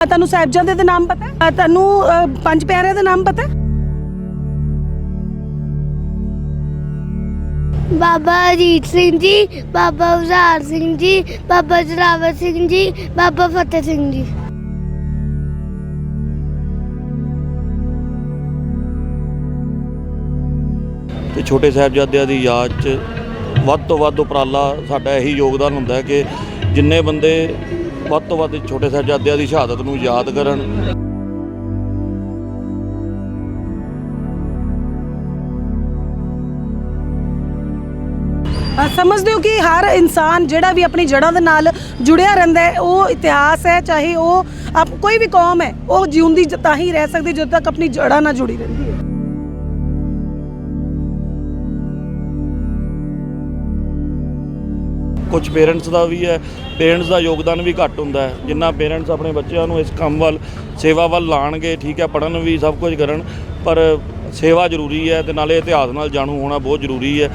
ਤੁਹਾਨੂੰ ਸਾਹਿਬਜ਼ਾਦੇ ਦੇ ਨਾਮ ਪਤਾ ਹੈ? ਤੁਹਾਨੂੰ ਪੰਜ ਪਿਆਰਿਆਂ ਦੇ ਨਾਮ ਪਤਾ ਹੈ? ਬਾਬਾ ਅਜੀਤ ਸਿੰਘ ਜੀ ਬਾਬਾ ਉਜ਼ਾਰ ਸਿੰਘ ਜੀ ਬਾਬਾ ਜਰਾਵਰ ਸਿੰਘ ਜੀ ਬਾਬਾ ਫਤਿਹ ਸਿੰਘ ਜੀ। ਤੇ ਛੋਟੇ ਸਾਹਿਬਜ਼ਾਦਿਆਂ ਦੀ ਯਾਦ 'ਚ ਵੱਧ ਤੋਂ ਵੱਧ ਉਪਰਾਲਾ ਸਾਡਾ ਇਹੀ ਯੋਗਦਾਨ ਹੁੰਦਾ ਹੈ ਕਿ ਜਿੰਨੇ ਬੰਦੇ ਵੱਧ ਤੋਂ ਵੱਧ ਛੋਟੇ ਸਾਹਿਬਜ਼ਾਦਿਆਂ ਦੀ ਸ਼ਹਾਦਤ ਨੂੰ ਯਾਦ ਕਰਨ। ਸਮਝਦੇ ਹੋ ਕਿ ਹਰ ਇਨਸਾਨ ਜਿਹੜਾ ਵੀ ਆਪਣੀ ਜੜ੍ਹਾਂ ਦੇ ਨਾਲ ਜੁੜਿਆ ਰਹਿੰਦਾ ਹੈ, ਉਹ ਇਤਿਹਾਸ ਹੈ, ਚਾਹੇ ਉਹ ਆਪ ਕੋਈ ਵੀ ਕੌਮ ਹੈ, ਉਹ ਜਿਉਂਦੀ ਤਾਂ ਹੀ ਰਹਿ ਸਕਦੀ ਜਦੋਂ ਤੱਕ ਆਪਣੀ ਜੜ੍ਹਾਂ ਨਾਲ ਜੁੜੀ ਰਹਿੰਦੀ ਹੈ। ਕੁਝ ਪੇਰੈਂਟਸ ਦਾ ਵੀ ਹੈ ਪੇਰੈਂਟਸ ਦਾ ਯੋਗਦਾਨ ਵੀ ਘੱਟ ਹੁੰਦਾ ਹੈ। ਜਿੰਨਾ ਪੇਰੈਂਟਸ ਆਪਣੇ ਬੱਚਿਆਂ ਨੂੰ ਇਸ ਕੰਮ ਵੱਲ, ਸੇਵਾ ਵੱਲ ਲਾਣਗੇ, ਠੀਕ ਹੈ ਪੜਨ ਵੀ ਸਭ ਕੁਝ ਕਰਨ, ਪਰ ਸੇਵਾ ਜ਼ਰੂਰੀ ਹੈ ਤੇ ਨਾਲੇ ਇਤਿਹਾਸ ਨਾਲ ਜਾਣੂ ਹੋਣਾ ਬਹੁਤ ਜ਼ਰੂਰੀ ਹੈ।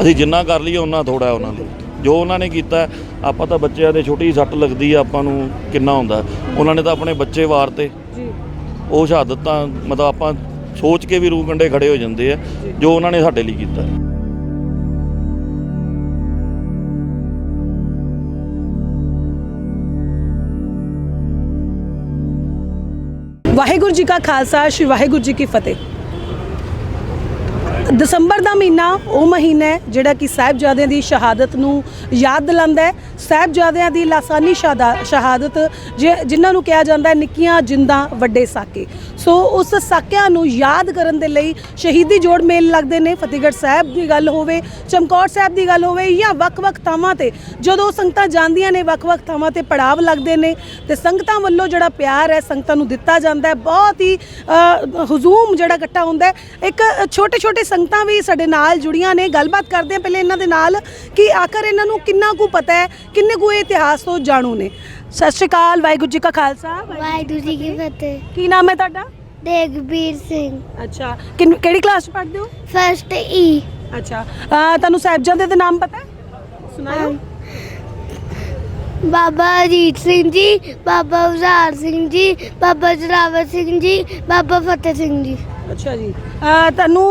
ਅਸੀਂ ਜਿੰਨਾ ਕਰ ਲਈਏ ਉਹਨਾਂ ਥੋੜਾ ਉਹਨਾਂ ਲਈ ਜੋ ਉਹਨਾਂ ਨੇ ਕੀਤਾ ਆਪਾਂ ਤਾਂ ਬੱਚਿਆਂ ਦੇ ਛੋਟੀ ਸੱਟ ਲੱਗਦੀ ਆ ਆਪਾਂ ਨੂੰ ਕਿੰਨਾ ਹੁੰਦਾ। ਉਹਨਾਂ ਨੇ ਤਾਂ ਆਪਣੇ ਬੱਚੇ ਵਾਰਤੇ। ਜੀ। ਉਹ ਸ਼ਹਾਦਤ ਤਾਂ ਮਤਲਬ ਆਪਾਂ ਸੋਚ ਕੇ ਵੀ ਰੂਹ ਕੰਡੇ ਖੜੇ ਹੋ ਜਾਂਦੇ ਆ ਜੋ ਉਹਨਾਂ ਨੇ ਸਾਡੇ ਲਈ ਕੀਤਾ। ਵਾਹਿਗੁਰੂ ਜੀ ਕਾ ਖਾਲਸਾ ਸ੍ਰੀ ਵਾਹਿਗੁਰੂ ਜੀ ਕੀ ਫਤਿਹ। ਦਸੰਬਰ ਦਾ ਮਹੀਨਾ ਉਹ ਮਹੀਨਾ ਹੈ ਜਿਹੜਾ ਕਿ ਸਾਹਿਬਜ਼ਾਦਿਆਂ ਦੀ ਸ਼ਹਾਦਤ ਨੂੰ ਯਾਦ ਦਿਲਾਉਂਦਾ ਹੈ। ਸਾਹਿਬਜ਼ਾਦਿਆਂ ਦੀ ਲਾਸਾਨੀ ਸ਼ਹਾਦਾ- ਸ਼ਹਾਦਤ ਜਿ- ਜਿਨ੍ਹਾਂ ਨੂੰ ਕਿਹਾ ਜਾਂਦਾ ਹੈ ਨਿੱਕੀਆਂ ਜਿੰਦਾਂ ਵੱਡੇ ਸਾਕੇ। ਸੋ ਉਸ ਸਾਕਿਆਂ ਨੂੰ ਯਾਦ ਕਰਨ ਦੇ ਲਈ ਸ਼ਹੀਦੀ ਜੋੜ ਮੇਲ ਲੱਗਦੇ ਨੇ। ਫਤਿਹਗੜ੍ਹ ਸਾਹਿਬ ਦੀ ਗੱਲ ਹੋਵੇ, ਚਮਕੌਰ ਸਾਹਿਬ ਦੀ ਗੱਲ ਹੋਵੇ ਜਾਂ ਵੱਖ-ਵੱਖ ਥਾਵਾਂ ਤੇ, ਜਦੋਂ ਸੰਗਤਾਂ ਜਾਂਦੀਆਂ ਨੇ, ਵੱਖ-ਵੱਖ ਥਾਵਾਂ ਤੇ ਪੜਾਵ ਲੱਗਦੇ ਨੇ ਤੇ ਸੰਗਤਾਂ ਵੱਲੋਂ ਜਿਹੜਾ ਪਿਆਰ ਹੈ ਸੰਗਤਾਂ ਨੂੰ ਦਿੱਤਾ ਜਾਂਦਾ ਹੈ। ਬਹੁਤ ਹੀ ਹਜ਼ੂਮ ਜਿਹੜਾ ਇਕੱਠਾ ਹੁੰਦਾ ਹੈ। ਇੱਕ ਛੋਟੇ-ਛੋਟੇ ਸੰਗਤਾਂ ਵੀ ਸਾਡੇ ਨਾਲ ਜੁੜੀਆਂ ਨੇ। ਗੱਲਬਾਤ ਕਰਦੇ ਹਾਂ ਪਹਿਲੇ ਇਹਨਾਂ ਦੇ ਨਾਲ ਕਿ ਆਖਰ ਇਹਨਾਂ ਨੂੰ ਕਿੰਨਾ ਕੁ ਪਤਾ ਹੈ ਕਿੰਨੇ ਕੁ ਇਹ ਇਤਿਹਾਸ ਤੋਂ ਜਾਣੂ ਨੇ। ਸਤਿ ਸ਼੍ਰੀ ਅਕਾਲ ਵਾਹਿਗੁਰੂ ਜੀ ਕਾ ਖਾਲਸਾ ਵਾਹਿਗੁਰੂ ਜੀ ਕੀ ਫਤਿਹ। ਕੀ ਨਾਮ ਹੈ ਤੁਹਾਡਾ? ਦੇਗਬੀਰ ਸਿੰਘ। ਅੱਛਾ ਕਿੰਨ- ਕਿਹੜੀ ਕਲਾਸ ਚ ਪੜ੍ਹਦੇ ਹੋ? ਫਸਟ ਈ ਅੱਛਾ ਅ, ਤੁਹਾਨੂੰ ਸਾਹਿਬਜ਼ਾਦੇ ਦੇ ਨਾਮ ਪਤਾ ਹੈ? ਸੁਣਾਓ। ਬਾਬਾ ਅਜੀਤ ਸਿੰਘ ਜੀ ਬਾਬਾ ਉਜ਼ਾਰ ਸਿੰਘ ਜੀ ਬਾਬਾ ਜਰਾਵਰ ਸਿੰਘ ਜੀ ਬਾਬਾ ਫਤਿਹ ਸਿੰਘ ਜੀ। ਅੱਛਾ ਜੀ। ਤੁਹਾਨੂੰ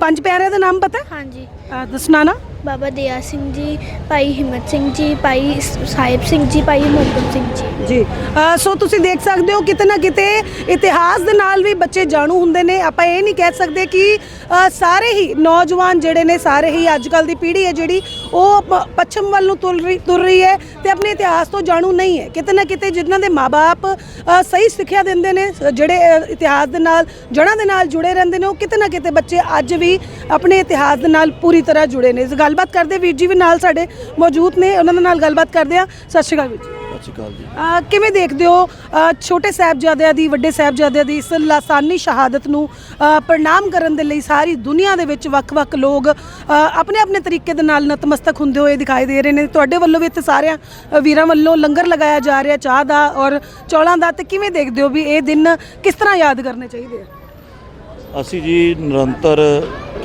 ਪੰਜ ਪਿਆਰਿਆਂ ਦੇ ਨਾਮ ਪਤਾ ਹੈ? ਹਾਂਜੀ। ਦੱਸਣਾ ਨਾ। ਬਾਬਾ ਦਿਆ ਸਿੰਘ ਜੀ ਭਾਈ ਹਿੰਮਤ ਸਿੰਘ ਜੀ ਭਾਈ ਸਾਹਿਬ ਸਿੰਘ ਜੀ ਭਾਈ ਮੁਹੰਮਦ ਸਿੰਘ ਜੀ। ਜੀ ਅ, ਸੋ ਤੁਸੀਂ ਦੇਖ ਸਕਦੇ ਹੋ ਕਿਤੇ ਨਾ ਕਿਤੇ ਇਤਿਹਾਸ ਦੇ ਨਾਲ ਵੀ ਬੱਚੇ ਜਾਣੂ ਹੁੰਦੇ ਨੇ। ਆਪਾਂ ਇਹ ਨਹੀਂ ਕਹਿ ਸਕਦੇ ਕਿ ਅ, ਸਾਰੇ ਹੀ ਨੌਜਵਾਨ ਜਿਹੜੇ ਨੇ ਸਾਰੇ ਹੀ ਅੱਜ ਕੱਲ ਦੀ ਪੀੜ੍ਹੀ ਹੈ ਜਿਹੜੀ ਉਹ ਪ- ਪੱਛਮ ਵੱਲ ਨੂੰ ਤੁਰ ਰਹੀ ਤੁਰ ਰਹੀ ਹੈ ਤੇ ਆਪਣੇ ਇਤਿਹਾਸ ਤੋਂ ਜਾਣੂ ਨਹੀਂ ਹੈ। ਕਿਤੇ ਨਾ ਕਿਤੇ ਜਿਨ੍ਹਾਂ ਦੇ ਮਾਪੇ ਸਹੀ ਸਿੱਖਿਆ ਦਿੰਦੇ ਨੇ ਸ- ਜਿਹੜੇ ਅ, ਇਤਿਹਾਸ ਦੇ ਨਾਲ ਜੜ੍ਹਾਂ ਦੇ ਨਾਲ ਜੁੜੇ ਰਹਿੰਦੇ ਨੇ ਉਹ ਕਿਤੇ ਨਾ ਕਿਤੇ ਬੱਚੇ ਅੱਜ ਵੀ ਆਪਣੇ ਇਤਿਹਾਸ ਦੇ ਨਾਲ ਪੂਰੀ ਤਰ੍ਹਾਂ ਜੁੜੇ ਨੇ। ਇਸ ਗੱਲਬਾਤ ਕਰਦੇ ਵੀਰ ਜੀ ਵੀ ਨਾਲ ਸਾਡੇ ਮੌਜੂਦ ਨੇ। ਉਹਨਾਂ ਦੇ ਨਾਲ ਗੱਲਬਾਤ ਕਰਦੇ ਆ ਸਤਿ ਸ਼੍ਰੀ ਅਕਾਲ ਵੀਰ ਜੀ। ਸਤਿ ਸ਼੍ਰੀ ਅਕਾਲ ਜੀ। ਅਹ ਕਿਵੇਂ ਦੇਖਦੇ ਹੋ ਅਹ ਛੋਟੇ ਸਾਹਿਬਜ਼ਾਦਿਆਂ ਦੀ ਵੱਡੇ ਸਾਹਿਬਜ਼ਾਦਿਆਂ ਦੀ ਇਸ ਲਾਸਾਨੀ ਸ਼ਹਾਦਤ ਨੂੰ ਅਹ ਪ੍ਰਣਾਮ ਕਰਨ ਦੇ ਲਈ ਸਾਰੀ ਦੁਨੀਆ ਦੇ ਵਿੱਚ ਵੱਖ-ਵੱਖ ਲੋਕ ਆਪਣੇ ਆਪਣੇ ਤਰੀਕੇ ਦੇ ਨਾਲ ਨਤਮਸਤਕ ਹੁੰਦੇ ਹੋਏ ਦਿਖਾਈ ਦੇ ਰਹੇ ਨੇ। ਤੁਹਾਡੇ ਵੱਲੋਂ ਵੀ ਇੱਥੇ ਸਾਰਿਆਂ ਅਹ ਵੀਰਾਂ ਵੱਲੋਂ ਲੰਗਰ ਲਗਾਇਆ ਜਾ ਰਿਹਾ ਚਾਹ ਦਾ ਔਰ ਚੌਲਾਂ ਦਾ। ਤੇ ਕਿਵੇਂ ਦੇਖਦੇ ਹੋ ਵੀ ਇਹ ਦਿਨ ਕਿਸ ਤਰ੍ਹਾਂ ਯਾਦ ਕਰਨੇ ਚਾਹੀਦੇ ਆ? ਅਸੀਂ ਜੀ ਨਿਰੰਤਰ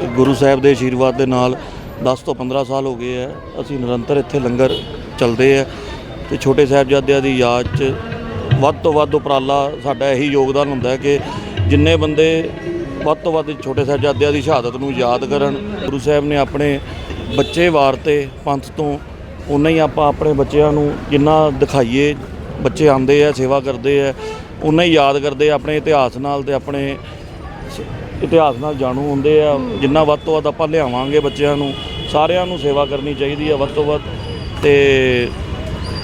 ਗੁਰੂ ਸਾਹਿਬ ਦੇ ਆਸ਼ੀਰਵਾਦ ਦੇ ਨਾਲ 10 ਤੋਂ 15 ਸਾਲ ਹੋ ਗਏ ਆ ਅਸੀਂ ਨਿਰੰਤਰ ਇੱਥੇ ਲੰਗਰ ਚੱਲਦੇ ਆ ਤੇ ਛੋਟੇ ਸਾਹਿਬਜ਼ਾਦਿਆਂ ਦੀ ਯਾਦ 'ਚ ਵੱਧ ਤੋਂ ਵੱਧ ਉਪਰਾਲਾ ਸਾਡਾ ਇਹੀ ਯੋਗਦਾਨ ਹੁੰਦਾ ਹੈ ਕਿ ਜਿੰਨੇ ਬੰਦੇ ਵੱਧ ਤੋਂ ਵੱਧ ਛੋਟੇ ਸਾਹਿਬਜ਼ਾਦਿਆਂ ਦੀ ਸ਼ਹਾਦਤ ਨੂੰ ਯਾਦ ਕਰਨ, ਗੁਰੂ ਸਾਹਿਬ ਨੇ ਆਪਣੇ ਬੱਚੇ ਵਾਰ 'ਤੇ ਪੰਥ ਤੋਂ ਉਨਾ ਹੀ ਆਪਾਂ ਆਪਣੇ ਬੱਚਿਆਂ ਨੂੰ ਜਿੰਨਾ ਦਿਖਾਈਏ, ਬੱਚੇ ਆਉਂਦੇ ਆ ਸੇਵਾ ਕਰਦੇ ਆ ਉਨਾ ਹੀ ਯਾਦ ਕਰਦੇ ਆਪਣੇ ਇਤਿਹਾਸ ਨਾਲ ਤੇ ਆਪਣੇ ਇਤਿਹਾਸ ਨਾਲ ਜਾਣੂ ਹੁੰਦੇ ਆ ਜਿੰਨਾ ਵੱਧ ਤੋਂ ਵੱਧ ਆਪਾਂ ਲਿਆਵਾਂਗੇ ਬੱਚਿਆਂ ਨੂੰ ਸਾਰਿਆਂ ਨੂੰ ਸੇਵਾ ਕਰਨੀ ਚਾਹੀਦੀ ਆ ਵੱਧ ਤੋਂ ਵੱਧ ਤੇ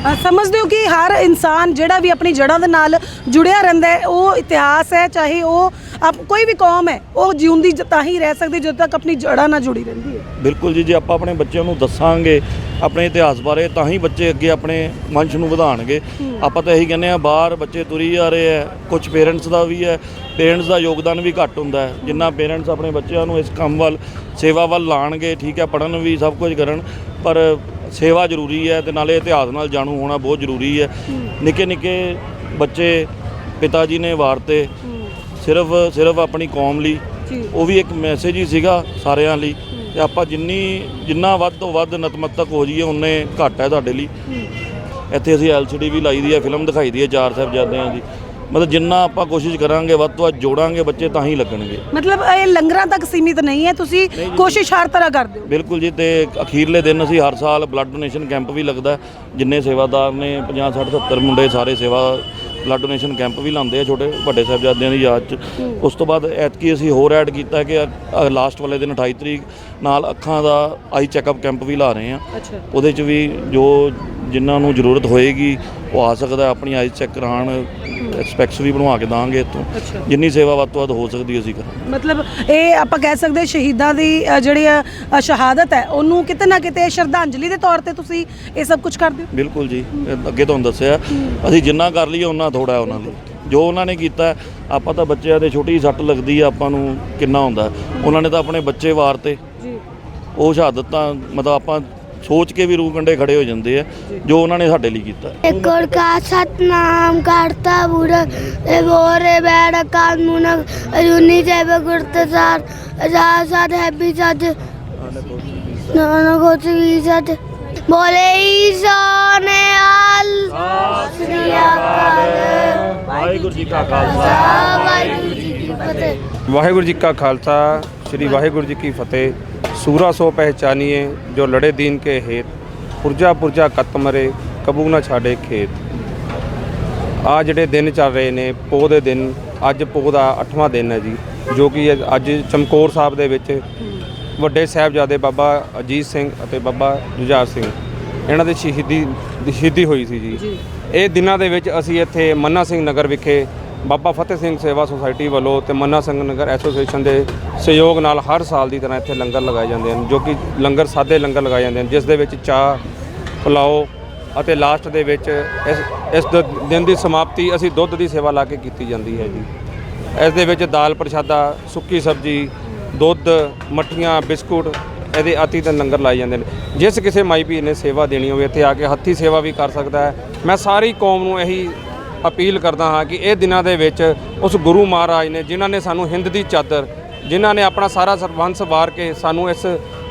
ਅ, ਸਮਝਦੇ ਹੋ ਕਿ ਹਰ ਇਨਸਾਨ ਜਿਹੜਾ ਵੀ ਆਪਣੀ ਜੜ੍ਹਾਂ ਦੇ ਨਾਲ ਜੁੜਿਆ ਰਹਿੰਦਾ ਹੈ ਉਹ ਇਤਿਹਾਸ ਹੈ ਚਾਹੇ ਉਹ ਆਪ ਕੋਈ ਵੀ ਕੌਮ ਹੈ ਉਹ ਜਿਉਂਦੀ ਤਾਂ ਹੀ ਰਹਿ ਸਕਦੀ ਜਦੋਂ ਤੱਕ ਆਪਣੀ ਜੜ੍ਹਾਂ ਨਾਲ ਜੁੜੀ ਰਹਿੰਦੀ ਹੈ। ਬਿਲਕੁਲ ਜੀ ਜੇ ਆਪਾਂ ਆਪਣੇ ਬੱਚਿਆਂ ਨੂੰ ਦੱਸਾਂਗੇ ਆਪਣੇ ਇਤਿਹਾਸ ਬਾਰੇ ਤਾਂ ਹੀ ਬੱਚੇ ਅੱਗੇ ਆਪਣੇ ਮੰਸ਼ ਨੂੰ ਵਧਾਣਗੇ ਆਪਾਂ ਤਾਂ ਇਹੀ ਕਹਿੰਦੇ ਆ ਬਾਹਰ ਬੱਚੇ ਤੁਰੀ ਜਾ ਰਹੇ ਆ ਕੁਝ ਪੇਰੈਂਟਸ ਦਾ ਵੀ ਹੈ ਪੇਰੈਂਟਸ ਦਾ ਯੋਗਦਾਨ ਵੀ ਘੱਟ ਹੁੰਦਾ ਹੈ। ਜਿੰਨਾ ਪੇਰੈਂਟਸ ਆਪਣੇ ਬੱਚਿਆਂ ਨੂੰ ਇਸ ਕੰਮ ਵੱਲ ਸੇਵਾ ਵੱਲ ਲਾਣਗੇ ਠੀਕ ਹੈ ਪੜਨ ਵੀ ਸਭ ਕੁਝ ਕਰਨ ਪਰ ਸੇਵਾ ਜ਼ਰੂਰੀ ਹੈ ਤੇ ਨਾਲੇ ਇਤਿਹਾਸ ਨਾਲ ਜਾਣੂ ਹੋਣਾ ਬਹੁਤ ਜ਼ਰੂਰੀ ਹੈ। ਨਿੱਕੇ ਨਿੱਕੇ ਬੱਚੇ ਪਿਤਾ ਜੀ ਨੇ ਵਾਰਤੇ ਸਿਰਫ ਸਿਰਫ ਆਪਣੀ ਕੌਮ ਲਈ। ਉਹ ਵੀ ਇੱਕ ਮੈਸੇਜ ਹੀ ਸੀਗਾ ਸਾਰਿਆਂ ਲਈ ਤੇ ਆਪਾਂ ਜਿੰਨੀ ਜਿੰਨਾ ਵੱਧ ਤੋਂ ਵੱਧ ਨਤਮਸਤਕ ਹੋ ਜਾਈਏ ਉਨੇ ਘੱਟ ਹੈ ਤੁਹਾਡੇ ਲਈ। ਇੱਥੇ ਅਸੀਂ LCD ਵੀ ਲਾਈ ਦੀ ਹੈ ਫਿਲਮ ਦਿਖਾਈ ਦੀ ਹੈ ਚਾਰ ਸਾਹਿਬਜ਼ਾਦਿਆਂ ਦੀ। ਮਤਲਬ ਜਿੰਨਾ ਆਪਾਂ ਕੋਸ਼ਿਸ਼ ਕਰਾਂਗੇ ਵੱਧ ਤੋਂ ਵੱਧ ਜੋੜਾਂਗੇ ਬੱਚੇ ਤਾਂ ਹੀ ਲੱਗਣਗੇ। ਮਤਲਬ ਇਹ ਲੰਗਰਾਂ ਤੱਕ ਸੀਮਿਤ ਨਹੀਂ ਹੈ ਤੁਸੀਂ ਕੋਸ਼ਿਸ਼ ਹਰ ਤਰ੍ਹਾਂ ਕਰਦੇ ਹੋ। ਬਿਲਕੁਲ ਜੀ ਤੇ ਅਖੀਰਲੇ ਦਿਨ ਅਸੀਂ ਹਰ ਸਾਲ ਬਲੱਡ ਡੋਨੇਸ਼ਨ ਕੈਂਪ ਵੀ ਲੱਗਦਾ। ਜਿੰਨੇ ਸੇਵਾਦਾਰ ਨੇ 50 60 70 ਮੁੰਡੇ ਸਾਰੇ ਸੇਵਾ ਬਲੱਡ ਡੋਨੇਸ਼ਨ ਕੈਂਪ ਵੀ ਲਾਉਂਦੇ ਆ ਛੋਟੇ ਵੱਡੇ ਸਾਹਿਬਜ਼ਾਦਿਆਂ ਦੀ ਯਾਦ 'ਚ। ਉਸ ਤੋਂ ਬਾਅਦ ਐਤਕੀ ਅਸੀਂ ਹੋਰ ਐਡ ਕੀਤਾ ਕਿ ਲਾਸਟ ਵਾਲੇ ਦਿਨ 28 ਤਰੀਕ ਨਾਲ ਅੱਖਾਂ ਦਾ ਆਈ ਚੈੱਕਅਪ ਕੈਂਪ ਵੀ ਲਾ ਰਹੇ ਆ। ਉਹਦੇ 'ਚ ਵੀ ਜੋ ਜਿਨ੍ਹਾਂ ਨੂੰ ਜ਼ਰੂਰਤ ਹੋਏਗੀ ਉਹ ਆ ਸਕਦਾ ਆਪਣੀ ਆਈਜ਼ ਚੈੱਕ ਕਰਾਉਣ। ਸਪੈਕਸ ਵੀ ਬਣਵਾ ਕੇ ਦਾਂਗੇ ਅੱਛਾ। ਜਿੰਨੀ ਸੇਵਾ ਵੱਧ ਤੋਂ ਵੱਧ ਹੋ ਸਕਦੀ ਅਸੀਂ ਕਰਾਂਗੇ। ਮਤਲਬ ਇਹ ਆਪਾਂ ਕਹਿ ਸਕਦੇ ਸ਼ਹੀਦਾਂ ਦੀ ਅ, ਜਿਹੜੀ ਅ, ਅ, ਸ਼ਹਾਦਤ ਹੈ ਉਹਨੂੰ ਕਿਤੇ ਨਾ ਕਿਤੇ ਸ਼ਰਧਾਂਜਲੀ ਦੇ ਤੌਰ ਤੇ ਤੁਸੀਂ ਇਹ ਸਭ ਕੁਝ ਕਰਦੇ ਹੋ? ਬਿਲਕੁਲ ਜੀ। ਇਹ ਅੱਗੇ ਤੁਹਾਨੂੰ ਦੱਸਿਆ ਅਸੀਂ ਜਿੰਨਾ ਕਰ ਲਈਏ ਉਹਨਾਂ ਥੋੜਾ ਉਹਨਾਂ ਲਈ। ਜੋ ਉਹਨਾਂ ਨੇ ਕੀਤਾ ਹੈ, ਆਪਾਂ ਤਾਂ ਬੱਚਿਆਂ ਦੇ ਛੋਟੀ ਜਿਹੀ ਸੱਟ ਲੱਗਦੀ ਆ ਆਪਾਂ ਨੂੰ ਕਿੰਨਾ ਹੁੰਦਾ ਹੈ। ਉਹਨਾਂ ਨੇ ਤਾਂ ਆਪਣੇ ਬੱਚੇ ਵਾਰਤੇ। ਜੀ। ਉਹ ਸ਼ਹਾਦਤ ਤਾਂ ਮਤਲਬ ਆਪਾਂ ਸੋਚ ਕੇ ਵੀ ਰੂਹ ਕੰਡੇ ਖੜੇ ਹੋ ਜਾਂਦੇ ਆ ਜੋ ਉਹਨਾਂ ਨੇ ਸਾਡੇ ਲਈ ਕੀਤਾ। ਇੱਕ ਔਰ ਕਾ ਸਤਨਾਮ ਕਰਤਾ ਬੁਰ ਤੇ ਬੋਰੇ ਬੈੜ ਕਾਨੂੰਨ ਅਜੂਨੀ ਜੈਬ ਗੁਰਤਸਾਰ ਅਜਾਸਾਦ ਹੈ ਵੀ ਸੱਚ ਨਾਨਾ ਕੋਚ ਵੀ ਸੱਚ ਬੋਲੇ ਈਸੋਨੇ ਆਲ। ਸ੍ਰੀ ਅਕਾਲ ਵਾਹਿਗੁਰੂ ਜੀ ਕਾ ਖਾਲਸਾ। ਵਾਹਿਗੁਰੂ ਜੀ ਕੀ ਫਤਿਹ। ਵਾਹਿਗੁਰੂ ਜੀ ਕਾ ਖਾਲਸਾ ਸ੍ਰੀ ਵਾਹਿਗੁਰੂ ਜੀ ਕੀ ਫਤਿਹ। ਸੂਰਾ ਸੋ ਪਹਿਚਾਨੀਏ ਜੋ ਲੜੇ ਦੀਨ ਕੇ ਹੇਤ ਪੁਰਜਾ ਪੁਰਜਾ ਕਤ ਮਰੇ ਕਬੂ ਨਾ ਛਾੜੇ ਖੇਤ। ਆ ਜਿਹੜੇ ਦਿਨ ਚੱਲ ਰਹੇ ਨੇ ਪੋਹ ਦੇ ਦਿਨ ਅੱਜ ਪੋਹ ਦਾ 8ਵਾਂ ਦਿਨ ਹੈ ਜੀ ਜੋ ਕਿ ਅੱਜ ਚਮਕੌਰ ਸਾਹਿਬ ਦੇ ਵਿੱਚ ਵੱਡੇ ਸਾਹਿਬਜ਼ਾਦੇ ਬਾਬਾ ਅਜੀਤ ਸਿੰਘ ਅਤੇ ਬਾਬਾ ਜੁਝਾਰ ਸਿੰਘ ਇਹਨਾਂ ਦੀ ਸ਼ਹੀਦੀ ਸ਼ਹੀਦੀ ਹੋਈ ਸੀ ਜੀ। ਇਹ ਦਿਨਾਂ ਦੇ ਵਿੱਚ ਅਸੀਂ ਇੱਥੇ ਮੰਨਾ ਸਿੰਘ ਨਗਰ ਵਿਖੇ ਬਾਬਾ ਫਤਿਹ ਸਿੰਘ ਸੇਵਾ ਸੁਸਾਇਟੀ ਵੱਲੋਂ ਤੇ ਮੰਨਾ ਸਿੰਘ ਨਗਰ ਐਸੋਸੀਏਸ਼ਨ ਦੇ ਸਹਿਯੋਗ ਨਾਲ ਹਰ ਸਾਲ ਦੀ ਤਰ੍ਹਾਂ ਇੱਥੇ ਲੰਗਰ ਲਗਾਏ ਜਾਂਦੇ ਹਨ, ਜੋ ਕਿ ਲੰਗਰ ਸਾਦੇ ਲੰਗਰ ਲਗਾਏ ਜਾਂਦੇ ਹਨ, ਜਿਸ ਦੇ ਵਿੱਚ ਚਾਹ, ਪੁਲਾਓ ਅਤੇ ਲਾਸਟ ਦੇ ਵਿੱਚ ਇਸ ਇਸ ਦ- ਦਿਨ ਦੀ ਸਮਾਪਤੀ ਅਸੀਂ ਦੁੱਧ ਦੀ ਸੇਵਾ ਲਾ ਕੇ ਕੀਤੀ ਜਾਂਦੀ ਹੈ ਜੀ। ਇਸ ਦੇ ਵਿੱਚ ਦਾਲ ਪ੍ਰਸ਼ਾਦਾ, ਸੁੱਕੀ ਸਬਜ਼ੀ, ਦੁੱਧ, ਮੱਠੀਆਂ, ਬਿਸਕੁਟ ਇਹਦੇ ਆਤੀ ਤੇ ਲੰਗਰ ਲਾਏ ਜਾਂਦੇ ਨੇ। ਜਿਸ ਕਿਸੇ ਮਾਈ ਭੀ ਨੇ ਸੇਵਾ ਦੇਣੀ ਹੋਵੇ, ਇੱਥੇ ਆ ਕੇ ਹੱਥੀ ਸੇਵਾ ਵੀ ਕਰ ਸਕਦਾ ਹੈ। ਮੈਂ ਸਾਰੀ ਕੌਮ ਨੂੰ ਇਹੀ ਅਪੀਲ ਕਰਦਾ ਹਾਂ ਕਿ ਇਹ ਦਿਨਾਂ ਦੇ ਵਿੱਚ ਉਸ ਗੁਰੂ ਮਹਾਰਾਜ ਨੇ, ਜਿਨ੍ਹਾਂ ਨੇ ਸਾਨੂੰ ਹਿੰਦ ਦੀ ਚਾਦਰ, ਜਿਨ੍ਹਾਂ ਨੇ ਆਪਣਾ ਸਾਰਾ ਸਰਬੰਸ ਵਾਰ ਕੇ ਸਾਨੂੰ ਇਸ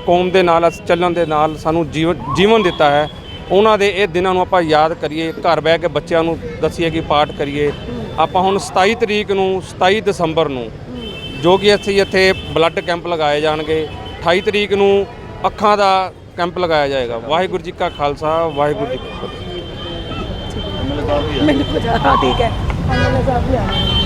ਕੌਮ ਦੇ ਨਾਲ, ਇਸ ਚੱਲਣ ਦੇ ਨਾਲ ਸਾਨੂੰ ਜੀਵਨ ਜੀਵਨ ਦਿੱਤਾ ਹੈ, ਉਹਨਾਂ ਦੇ ਇਹ ਦਿਨਾਂ ਨੂੰ ਆਪਾਂ ਯਾਦ ਕਰੀਏ, ਘਰ ਬਹਿ ਕੇ ਬੱਚਿਆਂ ਨੂੰ ਦੱਸੀਏ ਕਿ ਪਾਠ ਕਰੀਏ। ਆਪਾਂ ਹੁਣ 27 ਤਰੀਕ ਨੂੰ 27 ਦਸੰਬਰ ਨੂੰ, ਜੋ ਕਿ ਅਸੀਂ ਇੱਥੇ ਬਲੱਡ ਕੈਂਪ ਲਗਾਏ ਜਾਣਗੇ 28 ਤਰੀਕ ਨੂੰ ਅੱਖਾਂ ਦਾ ਕੈਂਪ ਲਗਾਇਆ ਜਾਏਗਾ। ਵਾਹਿਗੁਰੂ ਜੀ ਕਾ ਖਾਲਸਾ, ਵਾਹਿਗੁਰੂ ਜੀ ਕੀ ਫਤਿਹ। ਮੈਨੂੰ ਪਤਾ ਹਾਂ ਠੀਕ ਹੈ ਐਮਐਲਏ ਸਾਹਿਬ ਵੀ ਆ ਰਹੇ ਨੇ।